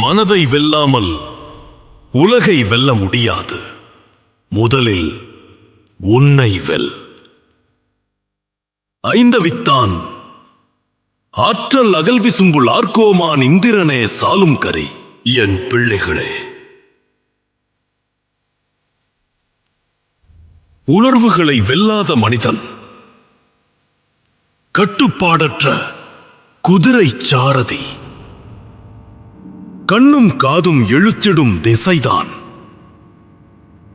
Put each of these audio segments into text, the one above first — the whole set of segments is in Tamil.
மனதை வெல்லாமல் உலகை வெல்ல முடியாது. முதலில் உன்னை வெல். ஐந்தவித்தான் ஆற்றல் அகல் விசும்புள் ஆர்கோமான் இந்திரனே சாலும் கரை என் பிள்ளைகளே. உணர்வுகளை வெல்லாத மனிதன் கட்டுப்பாடற்ற குதிரை சாரதி. கண்ணும் காதும் இழுத்திடும் திசைதான்.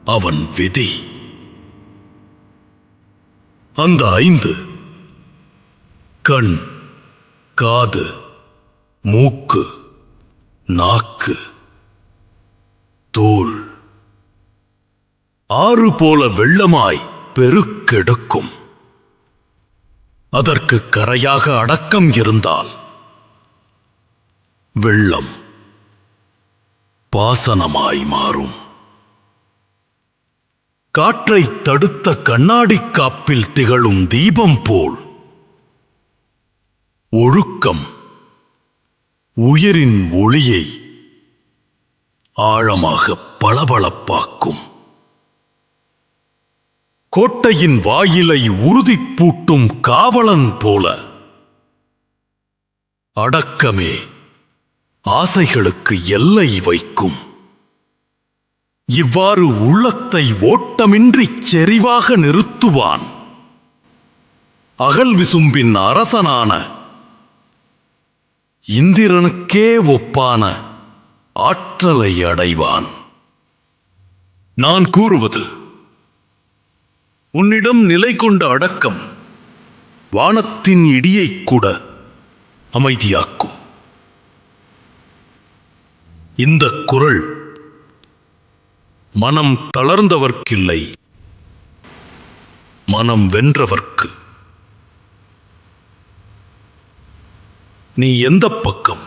அவன் விதி. அந்த ஐந்து. கண் காது மூக்கு நாக்கு தூள். ஆறு போல வெள்ளமாய் பெருக்கெடுக்கும். அதற்கு கரையாக அடக்கம் இருந்தால் வெள்ளம். பாசனமாய் மாறும். காற்றை தடுத்த கண்ணாடி காப்பில் திகழும் தீபம் போல். ஒழுக்கம் உயிரின் ஒளியை ஆழமாக பளபளப்பாக்கும். கோட்டையின் வாயிலை உறுதி பூட்டும் காவலன் போல. அடக்கமே ஆசைகளுக்கு எல்லை வைக்கும். இவ்வாறு உள்ளத்தை ஓட்டமின்றி செறிவாக நிறுத்துவான். அகல் விசும்பின் அரசனான இந்திரனுக்கே ஒப்பான ஆற்றலை அடைவான். நான் கூறுவது உன்னிடம் நிலை கொண்ட அடக்கம் வானத்தின் இடியைக் கூட அமைதியாக்கும். இந்த குரல் மனம் தளர்ந்தவர்க்கில்லை மனம் வென்றவர்க்கு. நீ எந்த பக்கம்?